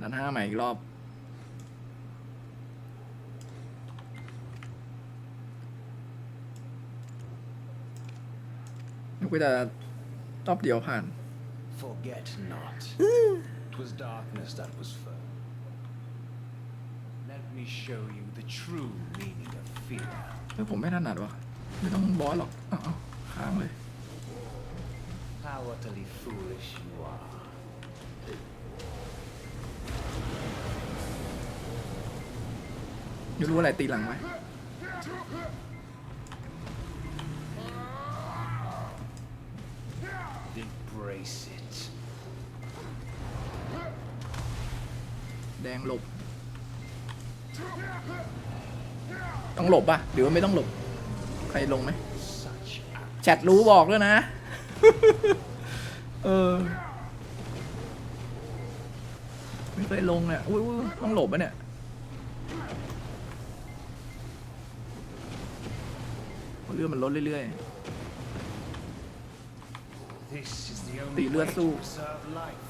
นันห้าใหม่อีกรอบ นึกว่าจะรอบเดียวผ่าน Forget not. 'Twas darkness that was first. Let me show you the true meaning of fear. เฮ้ยผมไม่ถนัดวะไม่ต้องบอสหรอกเอาเอาค้างเลย How utterly foolish you are. ไม่รู้อะไรตีหลังไว้ Embrace it. แดงหลบ ต้องหลบป่ะ หรือว่าไม่ต้องหลบ ใครลงไหม Such a แชทรู้บอกด้วยนะ เออ ไม่เคยลงเนี่ยอุ้ยอุ้ยต้องหลบปะเนี่ย เรื่องมันลดเรื่อย This is the only Tỷ lượt way to xu. preserve life.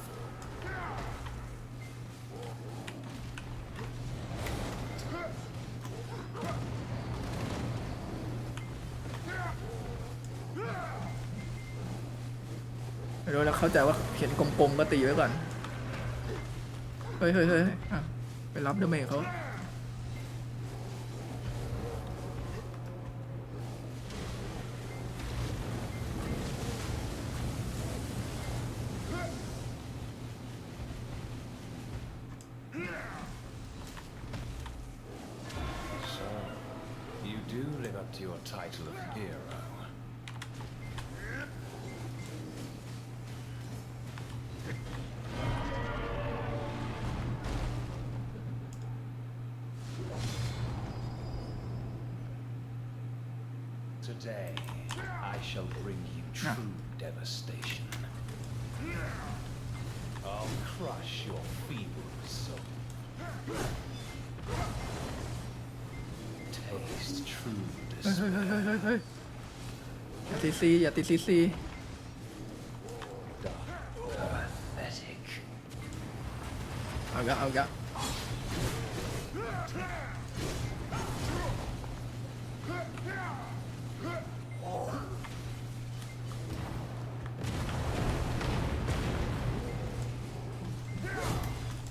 ๆไม่รู้แล้วเข้าใจว่าเขียนกลมๆก็ตีไว้ก่อน เฮ้ยเฮ้ยเฮ้ยอะไปรับดเมจเขา do live up to your title of hero. Today, I shall bring you true devastation. I'll crush your feeble soul. Taste true เฮ้ยเฮ้ยเฮ้ยเฮ้ยเฮ้ยอย่าตีซีอย่าตีซีซีเอาอีกแล้วเอาอีกแล้ว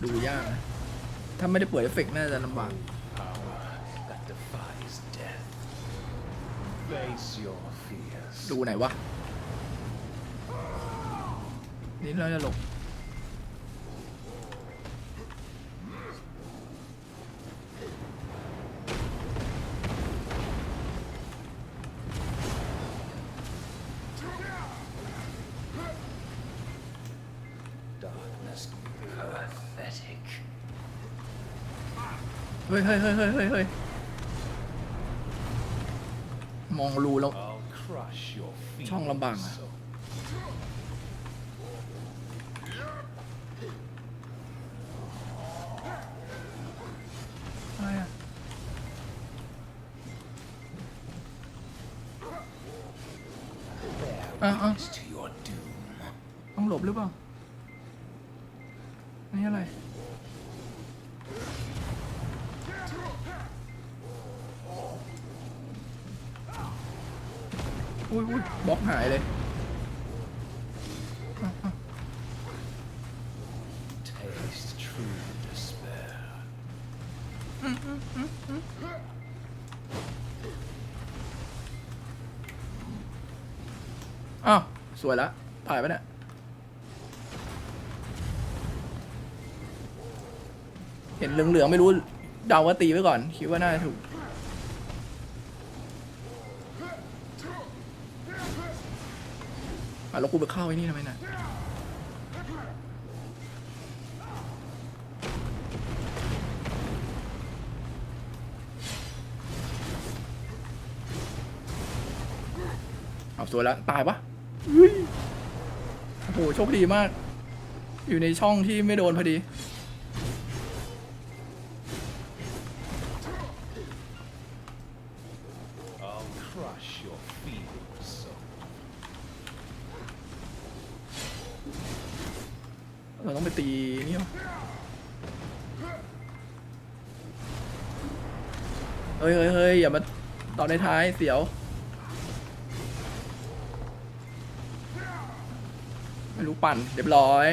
ดูยากนะ ถ้าไม่ได้เปิดเอฟเฟกต์น่าจะลำบาก defies death. Face your fears. ดูไหนวะ นี่เราจะหลบ Darkness. Pathetic. เฮ้ยเฮ้ยเฮ้ยเฮ้ยเฮ้ยเฮ้ย มองรูแล้ว I'll crush your feeble Trong lòng bằng à? soul. อะไรอะ Bear Uh-uh. witness to your doom. ต้องหลบหรือเปล่า นี่อะไร อุ้ยอุ้ยบล็อกหายเลย Taste true despair. อ้าวสวยละผ่านไปเนี่ยเห็นเหลืองๆไม่รู้เดาว่าตีไว้ก่อน คิดว่าน่าจะถูก อะแล้วกูไปเข้าไอ้นี่ทำไมน่ะเอาสวยแล้วตายปะเฮ้ยโอ้โหโชคดีมาก อยู่ในช่องที่ไม่โดนพอดี เราต้องไปตีนี่หรอเฮ้ยเฮ้ยเฮ้ยอย่ามาตอนในท้ายเสียว ไม่รู้ปั่นเรียบร้อย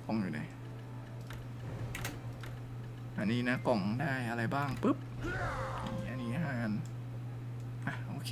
ก ล่องอยู่ไหนอันนี้นะกล่องได้อะไรบ้างปุ๊บอันนี้ห้าอันอะโอเค